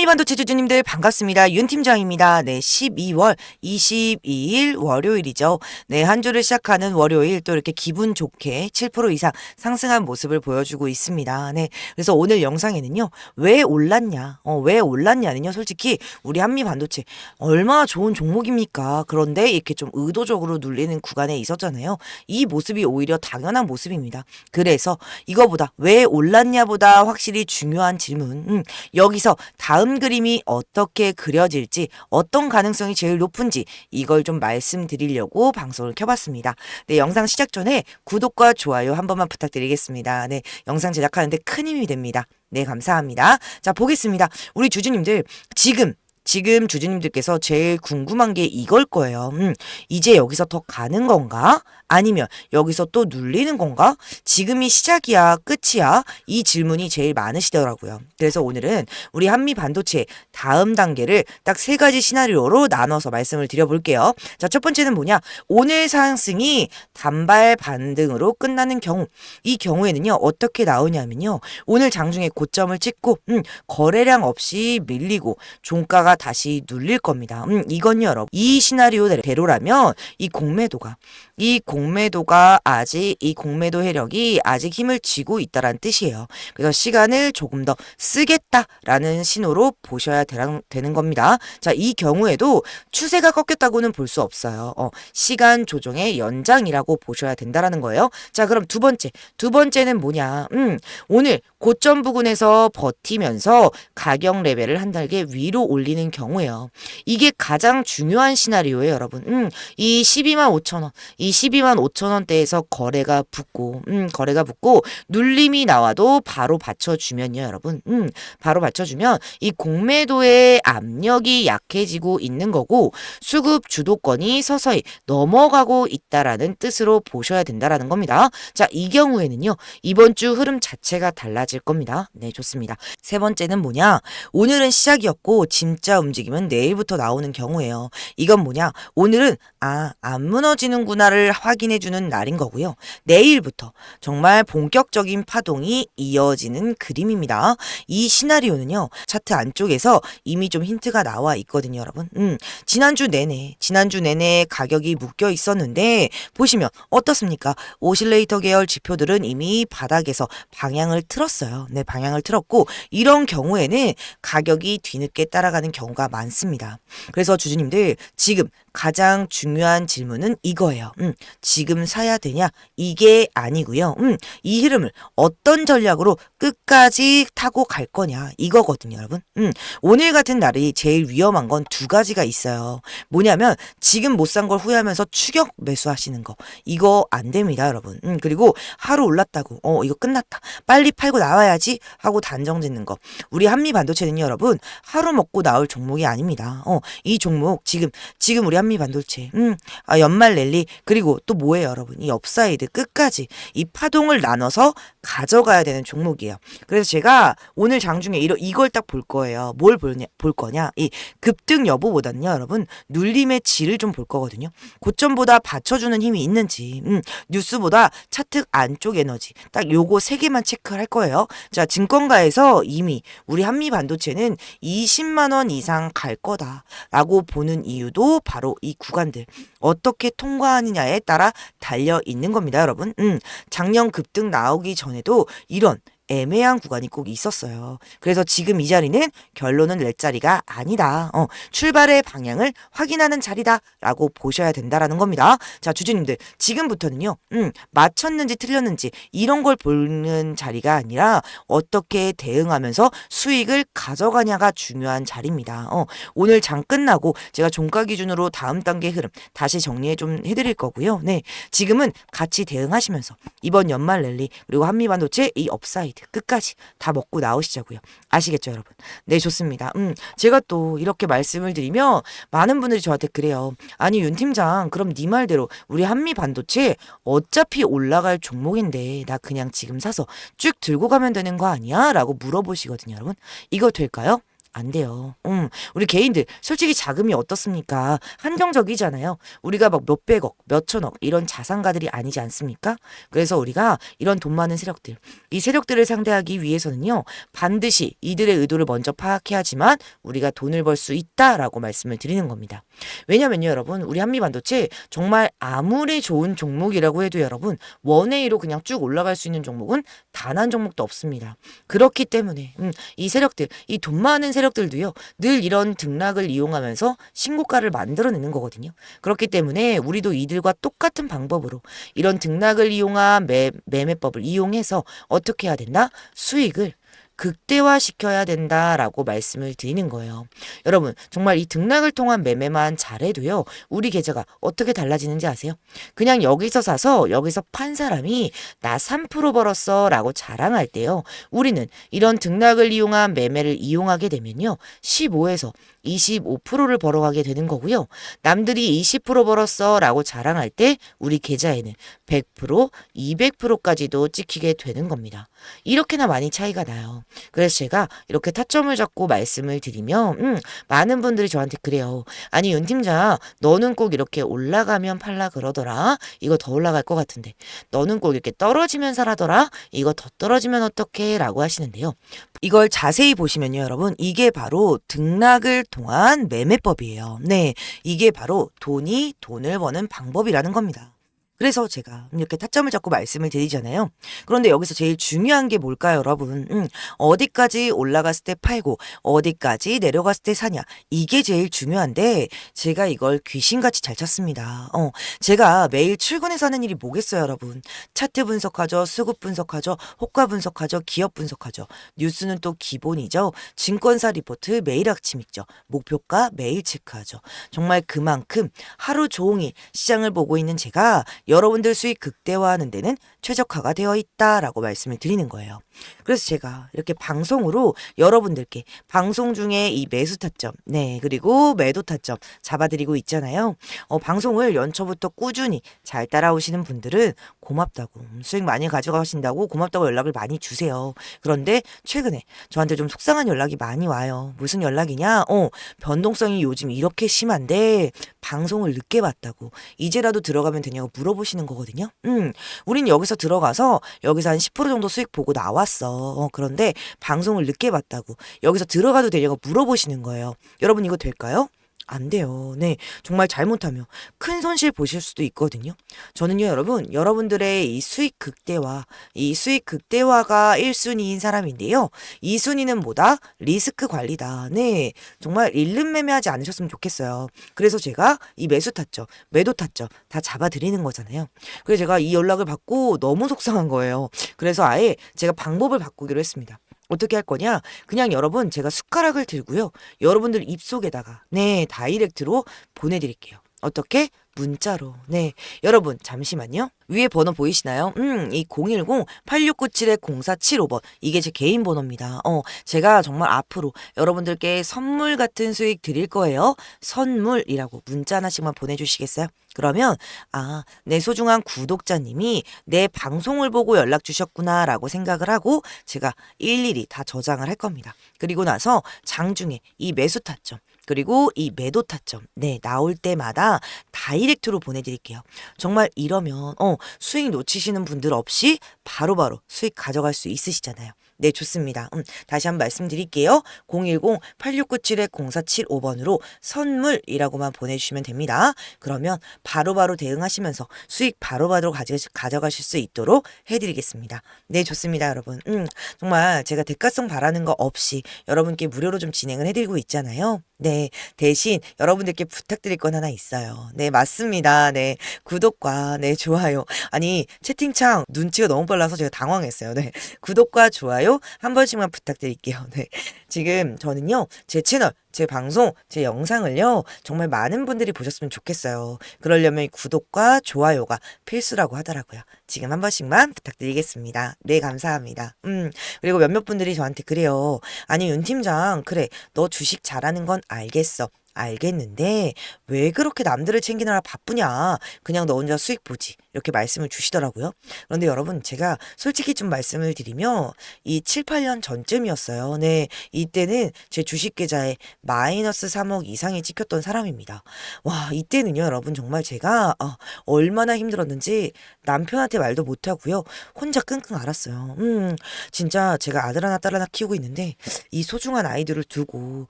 한미반도체 주주님들 반갑습니다. 윤 팀장입니다. 네, 12월 22일 월요일이죠. 네, 한 주를 시작하는 월요일 또 이렇게 기분 좋게 7% 이상 상승한 모습을 보여주고 있습니다. 네, 그래서 오늘 영상에는요, 왜 올랐냐, 어, 왜 올랐냐는요, 솔직히 우리 한미반도체 얼마나 좋은 종목입니까? 그런데 이렇게 좀 의도적으로 눌리는 구간에 있었잖아요. 이 모습이 오히려 당연한 모습입니다. 그래서 이거보다 왜 올랐냐보다 확실히 중요한 질문, 음, 여기서 다음 그림이 어떻게 그려질지 어떤 가능성이 제일 높은지 이걸 좀 말씀드리려고 방송을 켜봤습니다. 네, 영상 시작 전에 구독과 좋아요 한 번만 부탁드리겠습니다. 네, 영상 제작하는데 큰 힘이 됩니다. 네, 감사합니다. 자, 보겠습니다. 우리 주주님들 지금 지금 주주님들께서 제일 궁금한 게 이걸 거예요. 음, 이제 여기서 더 가는 건가? 아니면 여기서 또 눌리는 건가? 지금이 시작이야, 끝이야? 이 질문이 제일 많으시더라고요. 그래서 오늘은 우리 한미 반도체 다음 단계를 딱 세 가지 시나리오로 나눠서 말씀을 드려볼게요. 자, 첫 번째는 뭐냐? 오늘 상승이 단발 반등으로 끝나는 경우. 이 경우에는요, 어떻게 나오냐면요. 오늘 장중에 고점을 찍고, 음, 거래량 없이 밀리고, 종가가 다시 눌릴 겁니다. 음, 이건 여러분. 이 시나리오대로라면 이 공매도가 이 공매도가 아직 이 공매도 해력이 아직 힘을 쥐고 있다라는 뜻이에요. 그래서 시간을 조금 더 쓰겠다라는 신호로 보셔야 되는 겁니다. 자, 이 경우에도 추세가 꺾였다고는 볼 수 없어요. 어, 시간 조정의 연장이라고 보셔야 된다라는 거예요. 자, 그럼 두 번째. 두 번째는 뭐냐? 음, 오늘 고점 부근에서 버티면서 가격 레벨을 한 단계 위로 올리는 경우에요. 이게 가장 중요한 시나리오예요, 여러분. 음, 이 12만 5천 원, 이 12만 5천 원대에서 거래가 붙고, 음, 거래가 붙고 눌림이 나와도 바로 받쳐주면요, 여러분. 음, 바로 받쳐주면 이 공매도의 압력이 약해지고 있는 거고 수급 주도권이 서서히 넘어가고 있다라는 뜻으로 보셔야 된다라는 겁니다. 자, 이 경우에는요, 이번 주 흐름 자체가 달라질 겁니다. 네, 좋습니다. 세 번째는 뭐냐? 오늘은 시작이었고, 진짜 움직임은 내일부터 나오는 경우예요. 이건 뭐냐? 오늘은, 아, 안 무너지는구나를 확인해 주는 날인 거고요. 내일부터 정말 본격적인 파동이 이어지는 그림입니다. 이 시나리오는요, 차트 안쪽에서 이미 좀 힌트가 나와 있거든요, 여러분. 음, 지난주 내내, 지난주 내내 가격이 묶여 있었는데, 보시면 어떻습니까? 오실레이터 계열 지표들은 이미 바닥에서 방향을 틀었어요. 네, 방향을 틀었고, 이런 경우에는 가격이 뒤늦게 따라가는 경우가 많습니다. 그래서 주주님들, 지금 가장 중요한 질문은 이거예요. 음, 지금 사야 되냐? 이게 아니고요. 음, 이 흐름을 어떤 전략으로 끝까지 타고 갈 거냐? 이거거든요, 여러분. 음, 오늘 같은 날이 제일 위험한 건 두 가지가 있어요. 뭐냐면 지금 못 산 걸 후회하면서 추격 매수하시는 거. 이거 안 됩니다, 여러분. 음, 그리고 하루 올랐다고. 어, 이거 끝났다. 빨리 팔고 나와야지 하고 단정 짓는 거. 우리 한미 반도체는요, 여러분. 하루 먹고 나올 종목이 아닙니다. 어, 이 종목 지금 지금 우리 한미 반도체. 음, 아, 연말 랠리 그리고 또 뭐예요, 여러분? 이 업사이드 끝까지 이 파동을 나눠서 가져가야 되는 종목이에요. 그래서 제가 오늘 장중에 이러, 이걸 딱 볼 거예요. 뭘 보냐, 볼 거냐? 이 급등 여부보다는요, 여러분 눌림의 질을 좀 볼 거거든요. 고점보다 받쳐주는 힘이 있는지, 음, 뉴스보다 차트 안쪽 에너지 딱 요거 세 개만 체크할 거예요. 자, 증권가에서 이미 우리 한미 반도체는 20만 원 이상 갈 거다라고 보는 이유도 바로 이 구간들 어떻게 통과하느냐에 따라 달려 있는 겁니다, 여러분. 음, 작년 급등 나오기 전에도 이런 애매한 구간이 꼭 있었어요. 그래서 지금 이 자리는 결론은 낼 자리가 아니다. 어, 출발의 방향을 확인하는 자리다라고 보셔야 된다라는 겁니다. 자, 주주님들 지금부터는요. 음, 맞췄는지 틀렸는지 이런 걸 보는 자리가 아니라 어떻게 대응하면서 수익을 가져가냐가 중요한 자리입니다. 어, 오늘 장 끝나고 제가 종가 기준으로 다음 단계 흐름 다시 정리해 좀 해드릴 거고요. 네, 지금은 같이 대응하시면서 이번 연말 랠리 그리고 한미반도체 이 업사이드 끝까지 다 먹고 나오시자고요. 아시겠죠, 여러분? 네, 좋습니다. 음, 제가 또 이렇게 말씀을 드리면 많은 분들이 저한테 그래요. 아니, 윤 팀장, 그럼 네 말대로 우리 한미 반도체 어차피 올라갈 종목인데 나 그냥 지금 사서 쭉 들고 가면 되는 거 아니야? 라고 물어보시거든요, 여러분. 이거 될까요? 안 돼요. 음, 우리 개인들 솔직히 자금이 어떻습니까? 한정적이잖아요. 우리가 막 몇백억, 몇천억 이런 자산가들이 아니지 않습니까? 그래서 우리가 이런 돈 많은 세력들, 이 세력들을 상대하기 위해서는요. 반드시 이들의 의도를 먼저 파악해야지만 우리가 돈을 벌 수 있다라고 말씀을 드리는 겁니다. 왜냐면요, 여러분, 우리 한미 반도체 정말 아무리 좋은 종목이라고 해도 여러분 원웨이로 그냥 쭉 올라갈 수 있는 종목은 단 한 종목도 없습니다. 그렇기 때문에 음, 이 세력들, 이 돈 많은 세력들 도요, 늘 이런 등락을 이용하면서 신고가를 만들어내는 거거든요. 그렇기 때문에 우리도 이들과 똑같은 방법으로 이런 등락을 이용한 매, 매매법을 이용해서 어떻게 해야 된다? 수익을 극대화시켜야 된다라고 말씀을 드리는 거예요. 여러분, 정말 이 등락을 통한 매매만 잘해도요, 우리 계좌가 어떻게 달라지는지 아세요? 그냥 여기서 사서 여기서 판 사람이 나 3% 벌었어 라고 자랑할 때요, 우리는 이런 등락을 이용한 매매를 이용하게 되면요, 15에서 25%를 벌어가게 되는 거고요. 남들이 20% 벌었어 라고 자랑할 때 우리 계좌에는 100%, 200%까지도 찍히게 되는 겁니다. 이렇게나 많이 차이가 나요. 그래서 제가 이렇게 타점을 잡고 말씀을 드리면 음, 많은 분들이 저한테 그래요. 아니 윤 팀장 너는 꼭 이렇게 올라가면 팔라 그러더라. 이거 더 올라갈 것 같은데. 너는 꼭 이렇게 떨어지면 사라더라. 이거 더 떨어지면 어떡해? 라고 하시는데요. 이걸 자세히 보시면요, 여러분. 이게 바로 등락을 통한 매매법이에요. 네. 이게 바로 돈이 돈을 버는 방법이라는 겁니다. 그래서 제가 이렇게 타점을 잡고 말씀을 드리잖아요. 그런데 여기서 제일 중요한 게 뭘까요, 여러분? 음, 어디까지 올라갔을 때 팔고 어디까지 내려갔을 때 사냐. 이게 제일 중요한데 제가 이걸 귀신같이 잘 찾습니다. 어, 제가 매일 출근해서 하는 일이 뭐겠어요, 여러분? 차트 분석하죠, 수급 분석하죠, 호가 분석하죠, 기업 분석하죠. 뉴스는 또 기본이죠. 증권사 리포트 매일 아침 읽죠. 목표가 매일 체크하죠. 정말 그만큼 하루 종일 시장을 보고 있는 제가 여러분들 수익 극대화하는 데는 최적화가 되어 있다라고 말씀을 드리는 거예요. 그래서 제가 이렇게 방송으로 여러분들께 방송 중에 이 매수 타점, 네, 그리고 매도 타점 잡아드리고 있잖아요. 어, 방송을 연초부터 꾸준히 잘 따라오시는 분들은 고맙다고, 음, 수익 많이 가져가신다고 고맙다고 연락을 많이 주세요. 그런데 최근에 저한테 좀 속상한 연락이 많이 와요. 무슨 연락이냐? 어, 변동성이 요즘 이렇게 심한데 방송을 늦게 봤다고 이제라도 들어가면 되냐고 물어보 시는 거거든요. 음, 우린 여기서 들어가서 여기서 한 10% 정도 수익 보고 나왔어. 어, 그런데 방송을 늦게 봤다고 여기서 들어가도 되냐고 물어보시는 거예요. 여러분 이거 될까요? 안 돼요. 네. 정말 잘못하면 큰 손실 보실 수도 있거든요. 저는요, 여러분, 여러분들의 이 수익 극대화, 이 수익 극대화가 1순위인 사람인데요. 2순위는 뭐다? 리스크 관리다. 네. 정말 일름 매매하지 않으셨으면 좋겠어요. 그래서 제가 이 매수 타점, 매도 타점 다 잡아드리는 거잖아요. 그래서 제가 이 연락을 받고 너무 속상한 거예요. 그래서 아예 제가 방법을 바꾸기로 했습니다. 어떻게 할 거냐? 그냥 여러분 제가 숟가락을 들고요. 여러분들 입속에다가 네 다이렉트로 보내드릴게요. 어떻게? 문자로. 네. 여러분, 잠시만요. 위에 번호 보이시나요? 음, 이 010-8697-0475번. 이게 제 개인 번호입니다. 어, 제가 정말 앞으로 여러분들께 선물 같은 수익 드릴 거예요. 선물이라고 문자 하나씩만 보내주시겠어요? 그러면, 아, 내 소중한 구독자님이 내 방송을 보고 연락 주셨구나라고 생각을 하고 제가 일일이 다 저장을 할 겁니다. 그리고 나서 장중에 이 매수 타점, 그리고 이 매도 타점, 네, 나올 때마다 다이렉트로 보내드릴게요. 정말 이러면, 어, 수익 놓치시는 분들 없이 바로바로 수익 가져갈 수 있으시잖아요. 네, 좋습니다. 음, 다시 한번 말씀드릴게요. 010-8697-0475번으로 선물이라고만 보내주시면 됩니다. 그러면 바로바로 대응하시면서 수익 바로바로 가져, 가져가실 수 있도록 해드리겠습니다. 네, 좋습니다, 여러분. 음, 정말 제가 대가성 바라는 거 없이 여러분께 무료로 좀 진행을 해드리고 있잖아요. 네, 대신 여러분들께 부탁드릴 건 하나 있어요. 네, 맞습니다. 네, 구독과 네, 좋아요. 아니, 채팅창 눈치가 너무 빨라서 제가 당황했어요. 네, 구독과 좋아요 한 번씩만 부탁드릴게요. 네, 지금 저는요, 제 채널, 제 방송, 제 영상을요, 정말 많은 분들이 보셨으면 좋겠어요. 그러려면 구독과 좋아요가 필수라고 하더라고요. 지금 한 번씩만 부탁드리겠습니다. 네, 감사합니다. 음, 그리고 몇몇 분들이 저한테 그래요. 아니, 윤 팀장, 그래, 너 주식 잘하는 건 알겠어. 알겠는데 왜 그렇게 남들을 챙기느라 바쁘냐? 그냥 너 혼자 수익 보지. 이렇게 말씀을 주시더라고요. 그런데 여러분 제가 솔직히 좀 말씀을 드리면 이 7, 8년 전쯤이었어요. 네. 이때는 제 주식 계좌에 마이너스 3억 이상이 찍혔던 사람입니다. 와, 이때는요, 여러분 정말 제가 어, 얼마나 힘들었는지 남편한테 말도 못 하고요. 혼자 끙끙 앓았어요. 음, 진짜 제가 아들 하나 딸 하나 키우고 있는데 이 소중한 아이들을 두고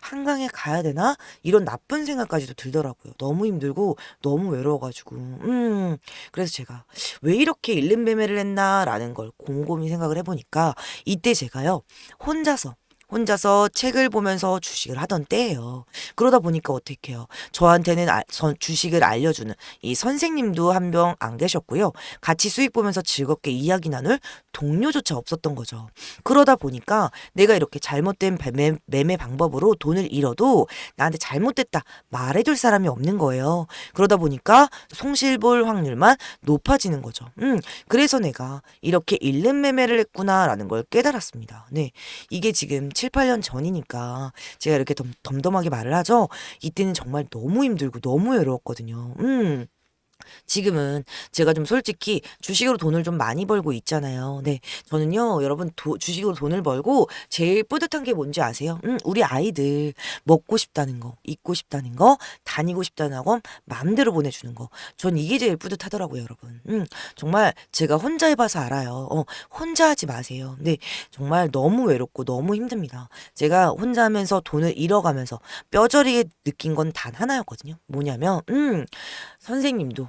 한강에 가야 되나? 이런 나쁜 생각까지도 들더라고요. 너무 힘들고 너무 외로워가지고. 음, 그래서 제가 왜 이렇게 일름매매를 했나라는 걸 곰곰이 생각을 해보니까 이때 제가요, 혼자서 혼자서 책을 보면서 주식을 하던 때예요. 그러다 보니까 어떻게 해요? 저한테는 아- 선- 주식을 알려주는 이 선생님도 한 명 안 계셨고요. 같이 수익 보면서 즐겁게 이야기 나눌 동료조차 없었던 거죠. 그러다 보니까 내가 이렇게 잘못된 매매, 매매 방법으로 돈을 잃어도 나한테 잘못됐다 말해줄 사람이 없는 거예요. 그러다 보니까 송실볼 확률만 높아지는 거죠. 음, 그래서 내가 이렇게 잃는 매매를 했구나라는 걸 깨달았습니다. 네. 이게 지금 7, 8년 전이니까 제가 이렇게 덤, 덤덤하게 말을 하죠. 이때는 정말 너무 힘들고 너무 외로웠거든요. 음. 지금은 제가 좀 솔직히 주식으로 돈을 좀 많이 벌고 있잖아요. 네. 저는요, 여러분, 도- 주식으로 돈을 벌고 제일 뿌듯한 게 뭔지 아세요? 음, 우리 아이들 먹고 싶다는 거, 입고 싶다는 거, 다니고 싶다는 학원 마음대로 보내주는 거. 전 이게 제일 뿌듯하더라고요, 여러분. 음, 정말 제가 혼자 해봐서 알아요. 어, 혼자 하지 마세요. 네. 정말 너무 외롭고 너무 힘듭니다. 제가 혼자 하면서 돈을 잃어가면서 뼈저리게 느낀 건 단 하나였거든요. 뭐냐면, 음, 선생님도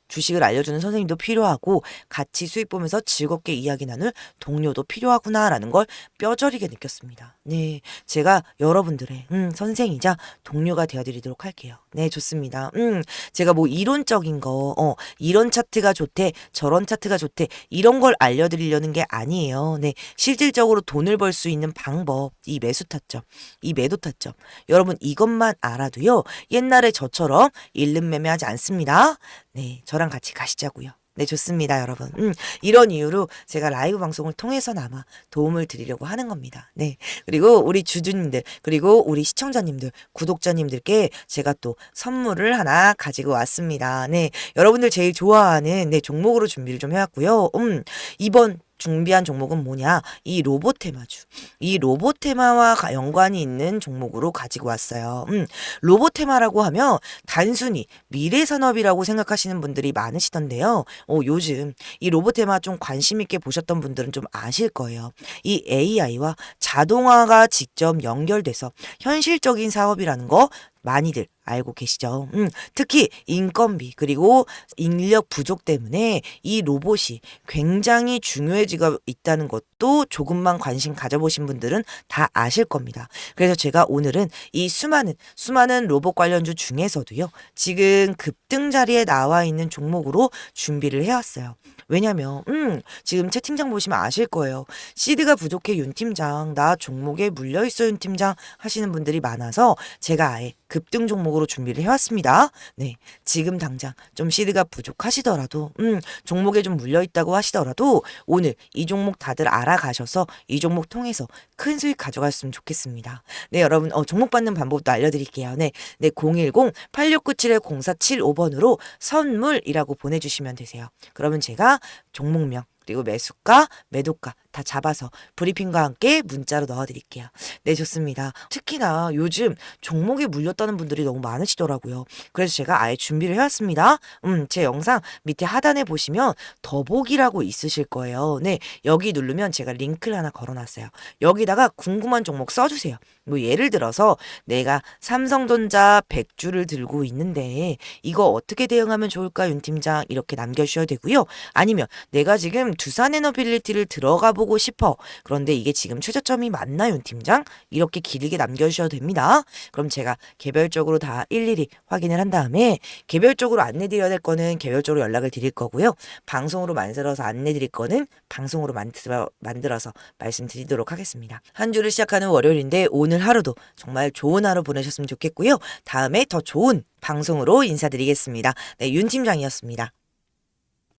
주식을 알려주는 선생님도 필요하고 같이 수익 보면서 즐겁게 이야기 나눌 동료도 필요하구나라는 걸 뼈저리게 느꼈습니다. 네, 제가 여러분들의 음, 선생이자 동료가 되어드리도록 할게요. 네, 좋습니다. 음, 제가 뭐 이론적인 거, 어, 이런 차트가 좋대, 저런 차트가 좋대, 이런 걸 알려드리려는 게 아니에요. 네, 실질적으로 돈을 벌 수 있는 방법, 이 매수 타점, 이 매도 타점. 여러분 이것만 알아도요, 옛날에 저처럼 일름 매매하지 않습니다. 네, 저랑 같이 가시자고요. 네, 좋습니다, 여러분. 음, 이런 이유로 제가 라이브 방송을 통해서나마 도움을 드리려고 하는 겁니다. 네. 그리고 우리 주주님들, 그리고 우리 시청자님들, 구독자님들께 제가 또 선물을 하나 가지고 왔습니다. 네. 여러분들 제일 좋아하는 네, 종목으로 준비를 좀 해왔고요. 음, 이번 준비한 종목은 뭐냐? 이 로봇 테마주. 이 로봇 테마와 가- 연관이 있는 종목으로 가지고 왔어요. 음, 로봇 테마라고 하면 단순히 미래 산업이라고 생각하시는 분들이 많으시던데요. 어, 요즘 이 로봇 테마 좀 관심 있게 보셨던 분들은 좀 아실 거예요. 이 AI와 자동화가 직접 연결돼서 현실적인 사업이라는 거 많이들 알고 계시죠? 음, 특히 인건비 그리고 인력 부족 때문에 이 로봇이 굉장히 중요해지고 있다는 것도 조금만 관심 가져보신 분들은 다 아실 겁니다. 그래서 제가 오늘은 이 수많은 수많은 로봇 관련주 중에서도요. 지금 급등 자리에 나와 있는 종목으로 준비를 해왔어요. 왜냐면 음, 지금 채팅창 보시면 아실 거예요. 시드가 부족해 윤 팀장 나 종목에 물려 있어 윤 팀장 하시는 분들이 많아서 제가 아예 급등 종목으로 준비를 해왔습니다. 네, 지금 당장 좀 시드가 부족하시더라도 음, 종목에 좀 물려 있다고 하시더라도 오늘 이 종목 다들 알아가셔서 이 종목 통해서 큰 수익 가져갔으면 좋겠습니다. 네, 여러분 어, 종목 받는 방법도 알려드릴게요. 네, 네 010-8697-0475번으로 선물이라고 보내주시면 되세요. 그러면 제가 종목명 그리고 매수가, 매도가 다 잡아서 브리핑과 함께 문자로 넣어드릴게요. 네, 좋습니다. 특히나 요즘 종목에 물렸다는 분들이 너무 많으시더라고요. 그래서 제가 아예 준비를 해왔습니다. 음, 제 영상 밑에 하단에 보시면 더보기라고 있으실 거예요. 네, 여기 누르면 제가 링크를 하나 걸어놨어요. 여기다가 궁금한 종목 써주세요. 뭐 예를 들어서 내가 삼성전자 100주를 들고 있는데 이거 어떻게 대응하면 좋을까 윤 팀장 이렇게 남겨주셔야 되고요. 아니면 내가 지금 두산 에너빌리티를 들어가 보고 싶어. 그런데 이게 지금 최저점이 맞나 윤 팀장? 이렇게 길게 남겨주셔도 됩니다. 그럼 제가 개별적으로 다 일일이 확인을 한 다음에 개별적으로 안내드려야 될 거는 개별적으로 연락을 드릴 거고요. 방송으로 만들어서 안내드릴 거는 방송으로 만들어, 만들어서 말씀드리도록 하겠습니다. 한 주를 시작하는 월요일인데 오늘 하루도 정말 좋은 하루 보내셨으면 좋겠고요. 다음에 더 좋은 방송으로 인사드리겠습니다. 네, 윤 팀장이었습니다.